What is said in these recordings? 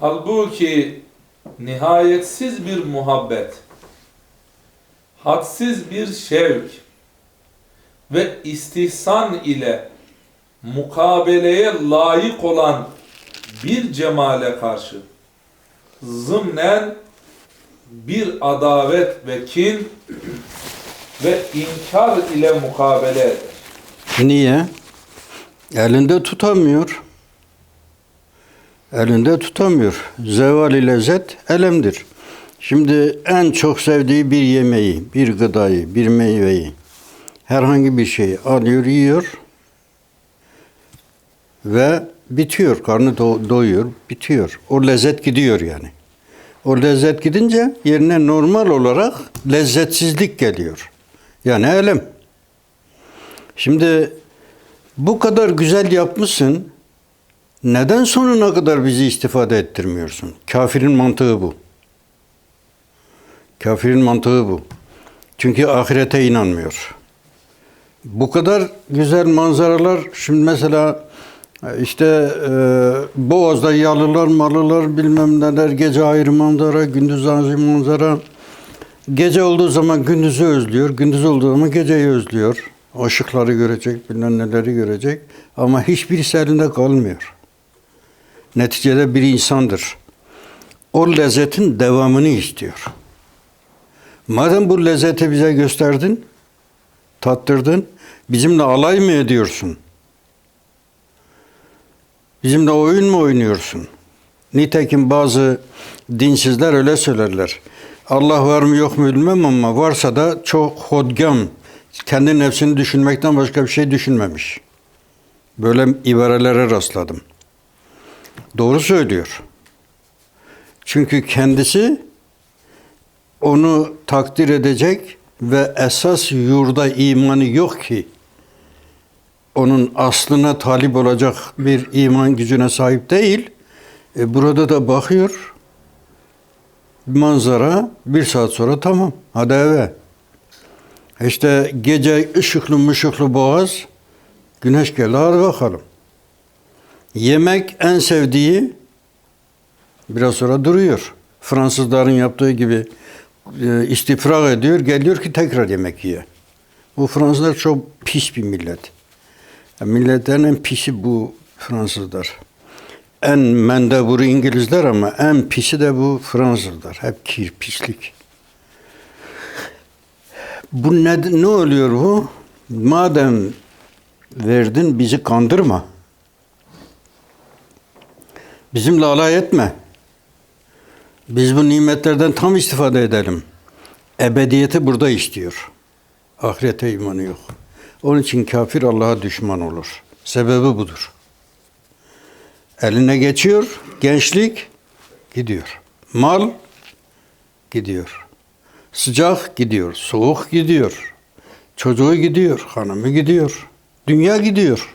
Halbuki nihayetsiz bir muhabbet, hadsiz bir şevk ve istihsan ile mukabeleye layık olan bir cemale karşı zımnen bir adavet ve kin ve inkar ile mukabele eder. Niye? Elinde tutamıyor. Elinde tutamıyor. Zevali lezzet elemdir. Şimdi en çok sevdiği bir yemeği, bir gıdayı, bir meyveyi, herhangi bir şeyi alıyor, yiyor ve bitiyor. Karnı do- doyuyor, bitiyor. O lezzet gidiyor yani. O lezzet gidince yerine normal olarak lezzetsizlik geliyor. Yani elem. Şimdi bu kadar güzel yapmışsın. Neden sonuna kadar bizi istifade ettirmiyorsun? Kafirin mantığı bu. Kafirin mantığı bu. Çünkü ahirete inanmıyor. Bu kadar güzel manzaralar şimdi mesela işte e, Boğaz'da yalılar, malılar bilmem neler, gece ayrı manzara, gündüz ayrı manzara. Gece olduğu zaman gündüzü özlüyor, gündüz olduğu zaman geceyi özlüyor. Işıkları görecek, bilmem neleri görecek. Ama hiçbirisi elinde kalmıyor. Neticede bir insandır. O lezzetin devamını istiyor. Madem bu lezzeti bize gösterdin, tattırdın, bizimle alay mı ediyorsun? Bizimle oyun mu oynuyorsun? Nitekim bazı dinsizler öyle söylerler. Allah var mı yok mu bilmem ama varsa da çok hodgam, kendi nefsini düşünmekten başka bir şey düşünmemiş. Böyle ibarelere rastladım. Doğru söylüyor. Çünkü kendisi onu takdir edecek ve esas yurda imanı yok ki onun aslına talip olacak bir iman gücüne sahip değil. E burada da bakıyor manzara bir saat sonra tamam hadi eve. İşte gece ışıklı mışıklı boğaz güneş geldi hadi bakalım. Yemek en sevdiği biraz sonra duruyor. Fransızların yaptığı gibi e, istifrak ediyor. Geliyor ki tekrar yemek yiyor. Bu Fransızlar çok pis bir millet. Milletlerin en pisi bu Fransızlar. En mendeburu İngilizler ama en pisi de bu Fransızlar. Hep kir, pislik. Bu ne, ne oluyor bu? Madem verdin bizi kandırma. Bizimle alay etme. Biz bu nimetlerden tam istifade edelim. Ebediyeti burada istiyor. Ahirete imanı yok. Onun için kafir Allah'a düşman olur. Sebebi budur. Eline geçiyor, gençlik gidiyor. Mal gidiyor. Sıcak gidiyor, soğuk gidiyor. Çocuğu gidiyor, hanımı gidiyor. Dünya gidiyor.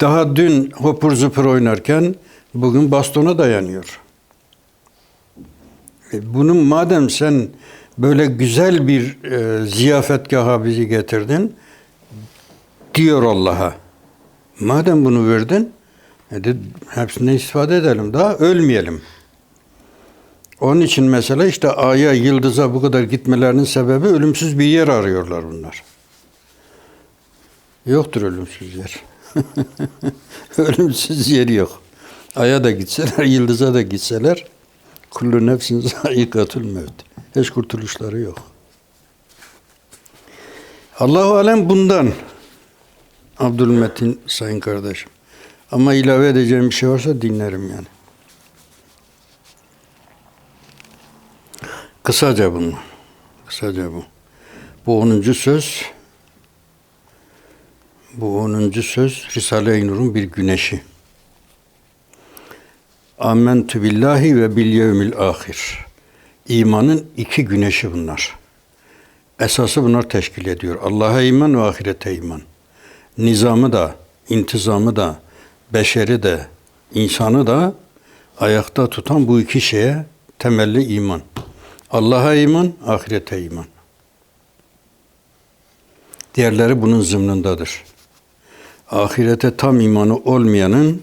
Daha dün hopur zıpır oynarken bugün bastona dayanıyor. E bunun madem sen böyle güzel bir e, ziyafetgaha bizi getirdin diyor Allah'a. Madem bunu verdin, e de hepsinden istifade edelim. Daha ölmeyelim. Onun için mesela işte aya, yıldıza bu kadar gitmelerinin sebebi ölümsüz bir yer arıyorlar bunlar. Yoktur ölümsüz yer. ölümsüz yer yok. Aya da gitseler, yıldıza da gitseler kullu nefsin zayikatul mevt. Hiç kurtuluşları yok. Allahu alem bundan. Abdülmetin sayın kardeşim. Ama ilave edeceğim bir şey varsa dinlerim yani. Kısaca bunu. Kısaca bu. Bu 10. söz bu 10. söz Risale-i Nur'un bir güneşi. Amentu billahi ve bil yevmil ahir. İmanın iki güneşi bunlar. Esası bunlar teşkil ediyor. Allah'a iman ve ahirete iman. Nizamı da, intizamı da, beşeri de, insanı da ayakta tutan bu iki şeye temelli iman. Allah'a iman, ahirete iman. Diğerleri bunun zımnındadır. Ahirete tam imanı olmayanın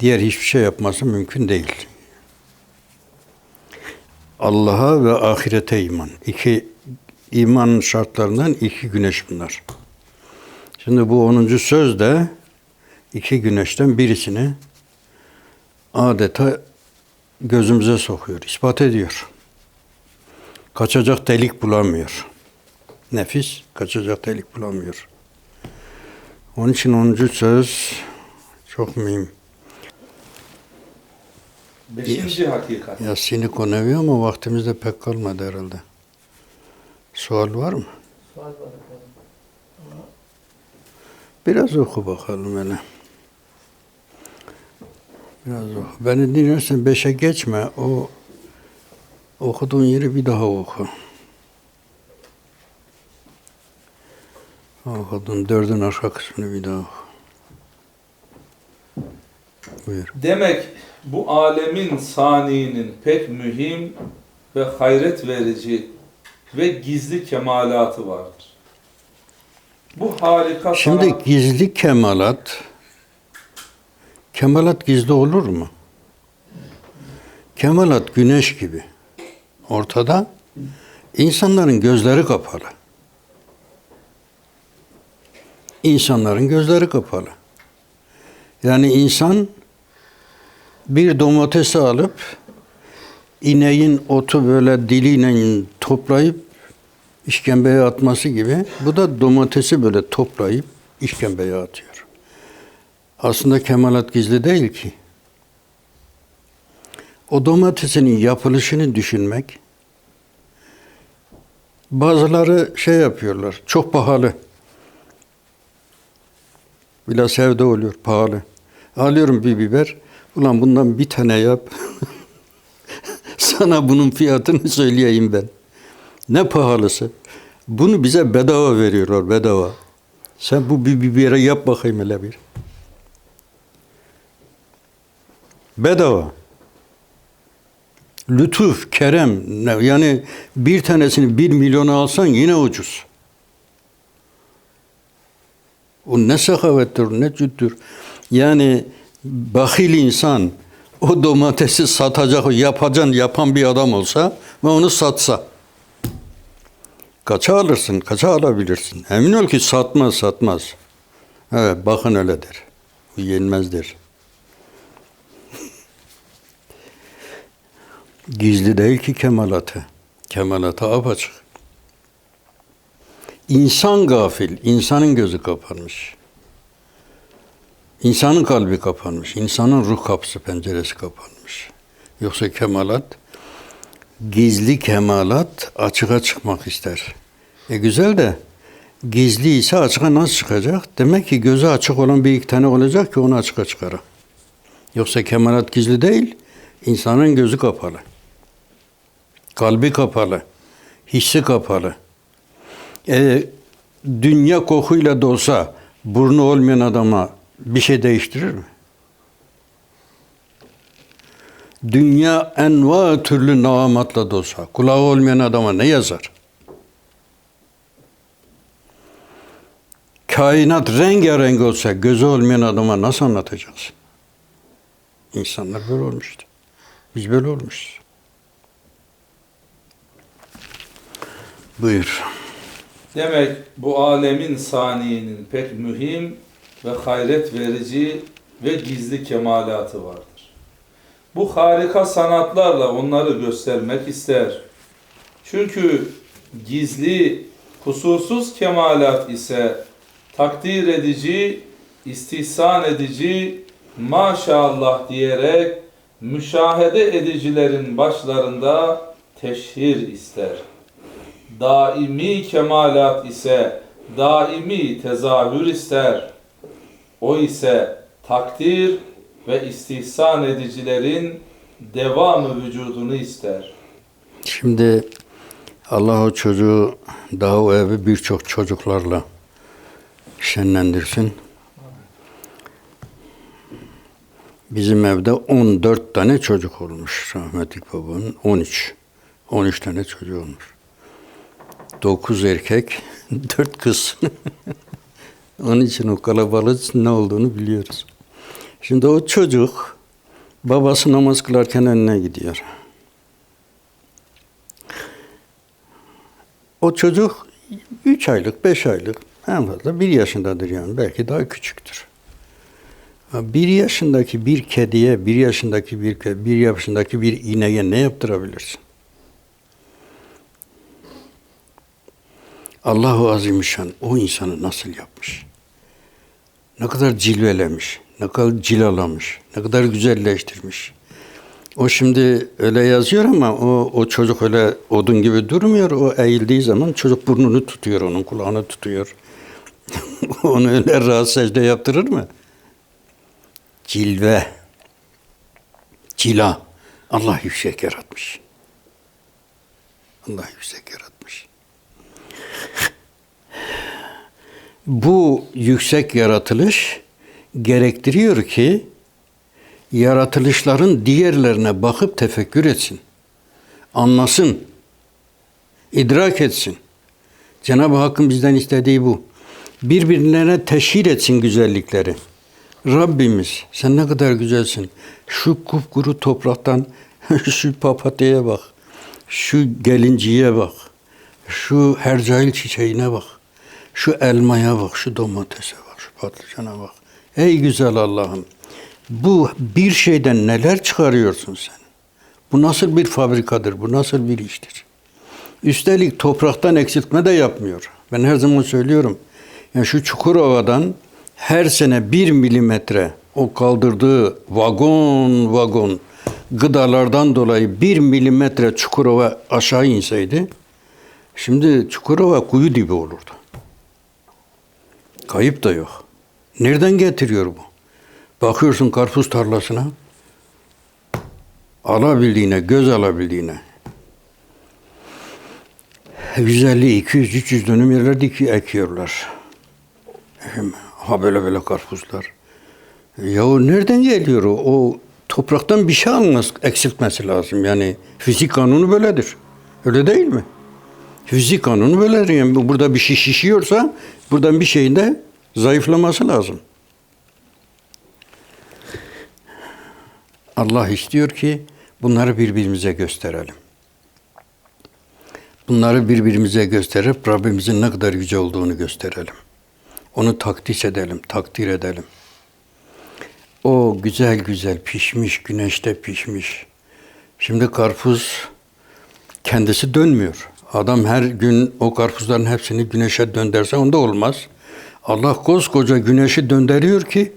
Diğer hiçbir şey yapması mümkün değil. Allah'a ve ahirete iman. İki imanın şartlarından iki güneş bunlar. Şimdi bu 10. sözde iki güneşten birisini adeta gözümüze sokuyor, ispat ediyor. Kaçacak delik bulamıyor. Nefis kaçacak delik bulamıyor. Onun için 10. söz çok mühim. Beşinci hakikat. Yasin'i konuyor ama vaktimizde pek kalmadı herhalde. Sual var mı? Sual var efendim. Biraz oku bakalım hele. Biraz oku. Beni dinlersen beşe geçme. O okuduğun yeri bir daha oku. Okudun dördün arka kısmını bir daha. Buyur. Demek bu alemin saniyinin pek mühim ve hayret verici ve gizli kemalatı vardır. Bu harika Şimdi sanat- gizli kemalat, kemalat gizli olur mu? Kemalat güneş gibi. Ortada insanların gözleri kapalı. İnsanların gözleri kapalı. Yani insan bir domatesi alıp ineğin otu böyle diliyle toplayıp işkembeye atması gibi bu da domatesi böyle toplayıp işkembeye atıyor. Aslında kemalat gizli değil ki. O domatesinin yapılışını düşünmek bazıları şey yapıyorlar. Çok pahalı. Biraz sevde oluyor pahalı. Alıyorum bir biber. Ulan bundan bir tane yap. Sana bunun fiyatını söyleyeyim ben. Ne pahalısı. Bunu bize bedava veriyorlar bedava. Sen bu bir biberi yap bakayım hele bir. Bedava. Lütuf, kerem. Yani bir tanesini bir milyona alsan yine ucuz. O ne sakavettir, ne cüddür. Yani bahil insan o domatesi satacak, yapacan yapan bir adam olsa ve onu satsa. Kaça alırsın, kaça alabilirsin? Emin ol ki satmaz, satmaz. Evet, bakın öyledir. Bu yenmezdir. Gizli değil ki kemalatı. Kemalatı apaçık. İnsan gafil, insanın gözü kapanmış. İnsanın kalbi kapanmış, insanın ruh kapısı, penceresi kapanmış. Yoksa kemalat, gizli kemalat açığa çıkmak ister. E güzel de gizli ise açığa nasıl çıkacak? Demek ki gözü açık olan bir iki tane olacak ki onu açığa çıkarır. Yoksa kemalat gizli değil, insanın gözü kapalı. Kalbi kapalı, hissi kapalı. E, dünya kokuyla dolsa burnu olmayan adama bir şey değiştirir mi? Dünya enva türlü navamatla dolsa kulağı olmayan adama ne yazar? Kainat rengarenk olsa gözü olmayan adama nasıl anlatacaksın? İnsanlar böyle olmuştu. Biz böyle olmuşuz. Buyur. Demek bu alemin saniyinin pek mühim ve hayret verici ve gizli kemalatı vardır. Bu harika sanatlarla onları göstermek ister. Çünkü gizli, kusursuz kemalat ise takdir edici, istihsan edici, maşallah diyerek müşahede edicilerin başlarında teşhir ister daimi kemalat ise daimi tezahür ister. O ise takdir ve istihsan edicilerin devamı vücudunu ister. Şimdi Allah o çocuğu daha o evi birçok çocuklarla şenlendirsin. Bizim evde 14 tane çocuk olmuş rahmetlik babanın. 13. 13 tane çocuğu olmuş. 9 erkek, 4 kız. Onun için o kalabalığın ne olduğunu biliyoruz. Şimdi o çocuk Babası namaz kılarken önüne gidiyor. O çocuk 3 aylık, 5 aylık, en fazla 1 yaşındadır yani. Belki daha küçüktür. Bir yaşındaki bir kediye, bir yaşındaki bir bir yaşındaki bir ineğe ne yaptırabilirsin? Allahu Azimüşşan o insanı nasıl yapmış? Ne kadar cilvelemiş, ne kadar cilalamış, ne kadar güzelleştirmiş. O şimdi öyle yazıyor ama o, o çocuk öyle odun gibi durmuyor. O eğildiği zaman çocuk burnunu tutuyor, onun kulağını tutuyor. Onu öyle rahat secde yaptırır mı? Cilve, cila. Allah yüksek yaratmış. Allah yüksek yaratmış. Bu yüksek yaratılış gerektiriyor ki yaratılışların diğerlerine bakıp tefekkür etsin. Anlasın. idrak etsin. Cenab-ı Hakk'ın bizden istediği bu. Birbirlerine teşhir etsin güzellikleri. Rabbimiz sen ne kadar güzelsin. Şu kupkuru topraktan şu papatyaya bak. Şu gelinciye bak. Şu hercail çiçeğine bak. Şu elmaya bak, şu domatese bak, şu patlıcana bak. Ey güzel Allah'ım. Bu bir şeyden neler çıkarıyorsun sen? Bu nasıl bir fabrikadır? Bu nasıl bir iştir? Üstelik topraktan eksiltme de yapmıyor. Ben her zaman söylüyorum. Yani şu Çukurova'dan her sene bir milimetre o kaldırdığı vagon vagon gıdalardan dolayı bir milimetre Çukurova aşağı inseydi şimdi Çukurova kuyu dibi olurdu. Kayıp da yok. Nereden getiriyor bu? Bakıyorsun karpuz tarlasına alabildiğine, göz alabildiğine 150, 200, 300 dönüm yerler diki ekiyorlar. Ha böyle böyle karpuzlar. Yahu nereden geliyor o? O topraktan bir şey almaz, eksiltmesi lazım. Yani fizik kanunu böyledir. Öyle değil mi? Fizik kanunu böyledir. Yani bu- burada bir şey şişiyorsa buradan bir şeyin de zayıflaması lazım. Allah istiyor ki bunları birbirimize gösterelim. Bunları birbirimize gösterip Rabbimizin ne kadar yüce olduğunu gösterelim. Onu takdis edelim, takdir edelim. O güzel güzel pişmiş, güneşte pişmiş. Şimdi karpuz kendisi dönmüyor. Adam her gün o karpuzların hepsini güneşe dönderse onda olmaz. Allah koskoca güneşi döndürüyor ki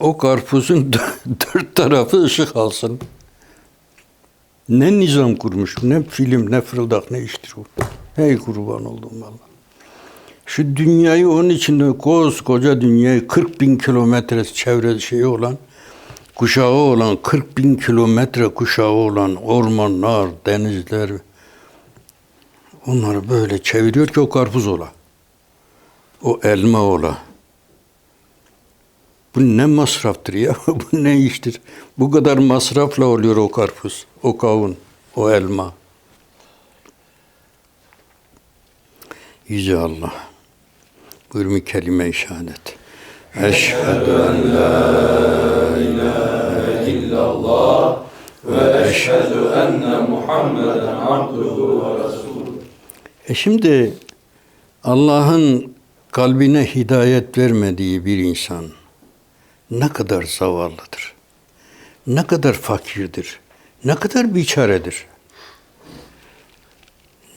o karpuzun dört tarafı ışık alsın. Ne nizam kurmuş, ne film, ne fırıldak, ne iştir o. Hey kurban oldum valla. Şu dünyayı onun içinde koskoca dünyayı 40 bin kilometre çevre şeyi olan, kuşağı olan, 40 bin kilometre kuşağı olan ormanlar, denizler, onları böyle çeviriyor ki o karpuz ola. O elma ola. Bu ne masraftır ya, bu ne iştir. Bu kadar masrafla oluyor o karpuz, o kavun, o elma. Yüce Allah. Buyur mu kelime-i şehadet. Eşhedü en Eşhedü enne Muhammeden abduhu ve. E şimdi Allah'ın kalbine hidayet vermediği bir insan ne kadar zavallıdır. Ne kadar fakirdir. Ne kadar biçaredir.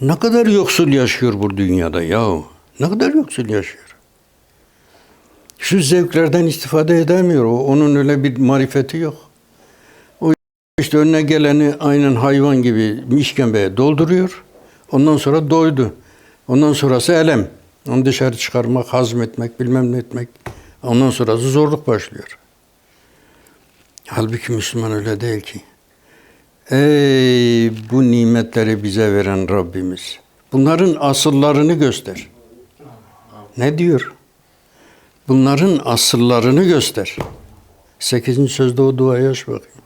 Ne kadar yoksul yaşıyor bu dünyada yahu. Ne kadar yoksul yaşıyor. Şu zevklerden istifade edemiyor. O, onun öyle bir marifeti yok. O işte önüne geleni aynen hayvan gibi işkembeye dolduruyor. Ondan sonra doydu. Ondan sonrası elem. Onu dışarı çıkarmak, hazmetmek, bilmem ne etmek. Ondan sonrası zorluk başlıyor. Halbuki Müslüman öyle değil ki. Ey bu nimetleri bize veren Rabbimiz. Bunların asıllarını göster. Ne diyor? Bunların asıllarını göster. Sekizinci sözde o duayı aç bakayım.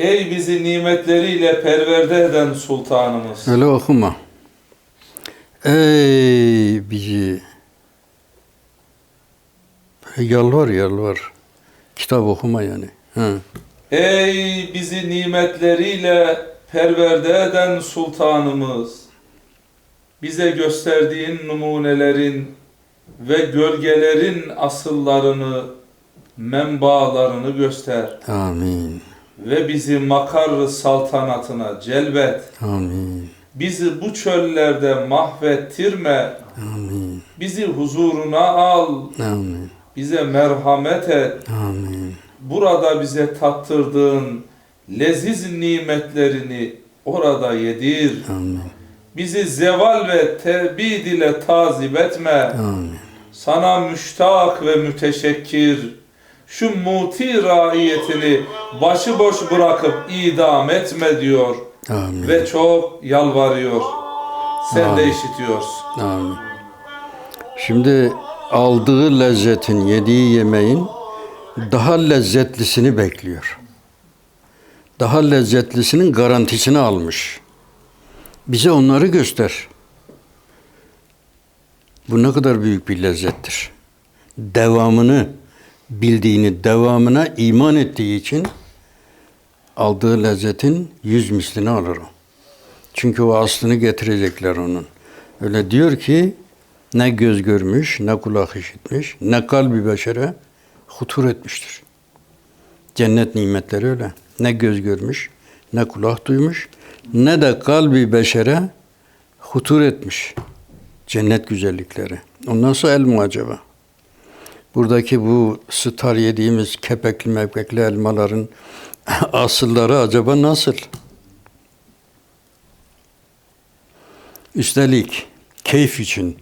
Ey bizi nimetleriyle perverde eden sultanımız. Öyle okuma. Ey bizi Yalvar yalvar. Kitap okuma yani. Ha. Ey bizi nimetleriyle perverde eden sultanımız! Bize gösterdiğin numunelerin ve gölgelerin asıllarını, menbaalarını göster Amin. Ve bizi makar saltanatına celbet. Amin. Bizi bu çöllerde mahvettirme. Amin. Bizi huzuruna al. Amin. Bize merhamet et. Amin. Burada bize tattırdığın leziz nimetlerini orada yedir. Amin. Bizi zeval ve tebid ile tazip etme. Amin. Sana müştak ve müteşekkir. Şu muti raiyetini başıboş bırakıp idam etme diyor. Amin. Ve çok yalvarıyor. Sen de Amin. işitiyorsun. Amin. Şimdi aldığı lezzetin, yediği yemeğin daha lezzetlisini bekliyor. Daha lezzetlisinin garantisini almış. Bize onları göster. Bu ne kadar büyük bir lezzettir. Devamını bildiğini, devamına iman ettiği için aldığı lezzetin yüz mislini alır o. Çünkü o aslını getirecekler onun. Öyle diyor ki ne göz görmüş, ne kulak işitmiş, ne kalbi beşere hutur etmiştir. Cennet nimetleri öyle. Ne göz görmüş, ne kulak duymuş, ne de kalbi beşere hutur etmiş. Cennet güzellikleri. Ondan sonra el mi acaba? Buradaki bu star yediğimiz kepekli mepekli elmaların asılları acaba nasıl? Üstelik keyif için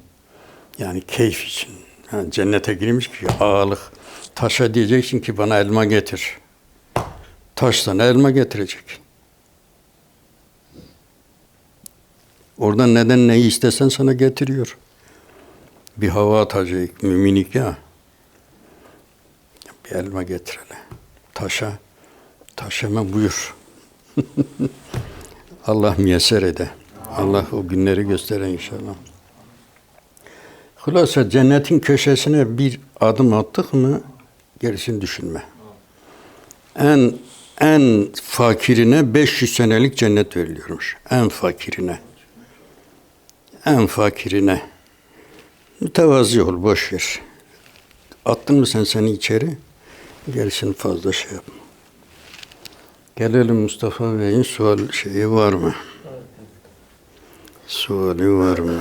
yani keyif için yani cennete girmiş ki ağalık taşa diyeceksin ki bana elma getir. Taş sana elma getirecek. Oradan neden neyi istesen sana getiriyor. Bir hava atacak müminik ya. Elma getir hele. Taşa. Taş hemen buyur. Allah müyesser ede. Allah o günleri gösterir inşallah. Hulasa cennetin köşesine bir adım attık mı gerisini düşünme. En en fakirine 500 senelik cennet veriliyormuş. En fakirine. En fakirine. Mütevazi ol, boş ver. Attın mı sen seni içeri? Gerisini fazla şey yapma. Gelelim Mustafa Bey'in sual şeyi var mı? Suali var mı?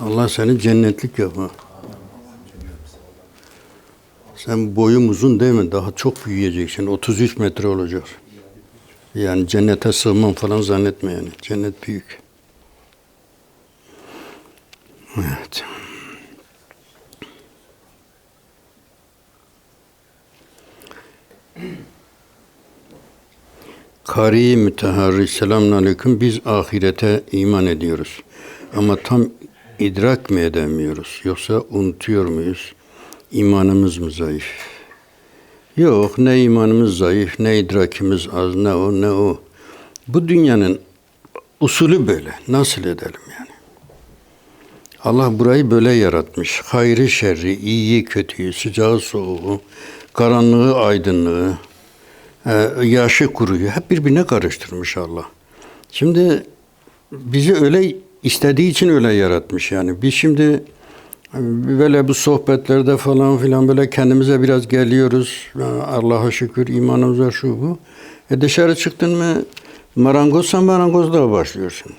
Allah seni cennetlik yapar. Sen boyun uzun değil mi? Daha çok büyüyeceksin. 33 metre olacak. Yani cennete sığmam falan zannetme yani. Cennet büyük. Evet. Kari müteharri selamun aleyküm. Biz ahirete iman ediyoruz. Ama tam idrak mı edemiyoruz? Yoksa unutuyor muyuz? İmanımız mı zayıf? Yok ne imanımız zayıf, ne idrakimiz az, ne o ne o. Bu dünyanın usulü böyle. Nasıl edelim yani? Allah burayı böyle yaratmış. Hayrı şerri, iyiyi kötüyü, sıcağı soğuğu, karanlığı aydınlığı, e, yaşı kuruyu hep birbirine karıştırmış Allah. Şimdi bizi öyle istediği için öyle yaratmış yani. Biz şimdi böyle bu sohbetlerde falan filan böyle kendimize biraz geliyoruz. E, Allah'a şükür imanımız var şu bu. E dışarı çıktın mı marangozsan marangozluğa başlıyorsun.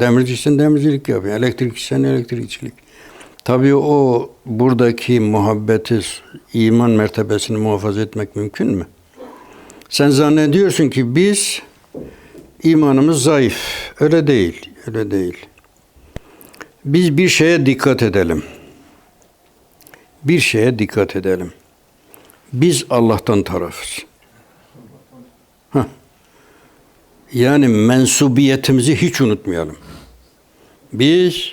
Demircisin demircilik yapıyorsun. Elektrikçisen elektrikçilik. Tabii o buradaki muhabbeti, iman mertebesini muhafaza etmek mümkün mü? Sen zannediyorsun ki biz imanımız zayıf. Öyle değil, öyle değil. Biz bir şeye dikkat edelim. Bir şeye dikkat edelim. Biz Allah'tan tarafız. Hah. Yani mensubiyetimizi hiç unutmayalım. Biz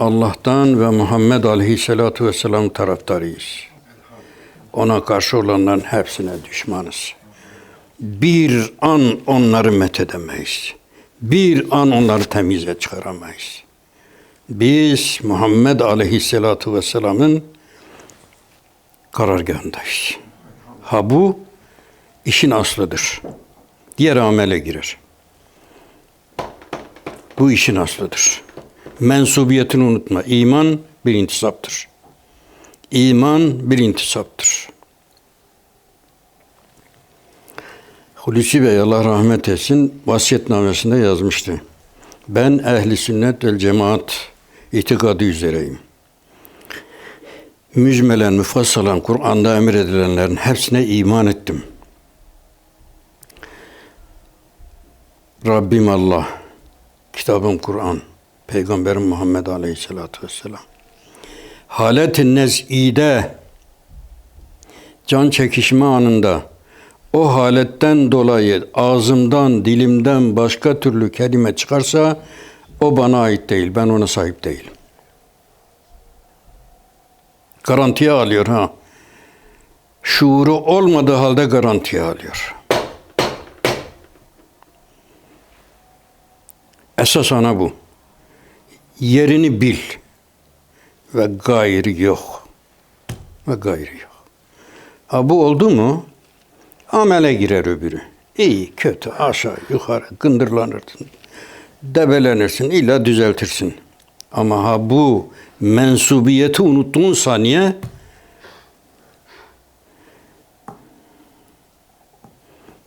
Allah'tan ve Muhammed Aleyhisselatü Vesselam taraftarıyız. Ona karşı olanların hepsine düşmanız. Bir an onları methedemeyiz. Bir an onları temize çıkaramayız. Biz Muhammed Aleyhisselatu Vesselam'ın karargahındayız. Ha bu işin aslıdır. Diğer amele girer. Bu işin aslıdır. Mensubiyetini unutma. İman bir intisaptır. İman bir intisaptır. Hulusi Bey Allah rahmet etsin vasiyetnamesinde yazmıştı. Ben ehli sünnet vel cemaat itikadı üzereyim. Mücmelen, müfassalan Kur'an'da emredilenlerin hepsine iman ettim. Rabbim Allah, kitabım Kur'an, Peygamberim Muhammed Aleyhisselatü Vesselam. Halet-i nez'ide, can çekişme anında, o haletten dolayı ağzımdan, dilimden başka türlü kelime çıkarsa, o bana ait değil, ben ona sahip değilim. Garantiye alıyor ha. Şuuru olmadığı halde garantiye alıyor. Esas ana bu. Yerini bil. Ve gayri yok. Ve gayri yok. Ha bu oldu mu amele girer öbürü. İyi, kötü, aşağı, yukarı gındırlanırsın. Debelenirsin, illa düzeltirsin. Ama ha bu mensubiyeti unuttuğun saniye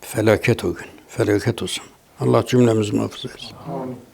felaket o gün. Felaket olsun. Allah cümlemizi muhafaza etsin. Amin.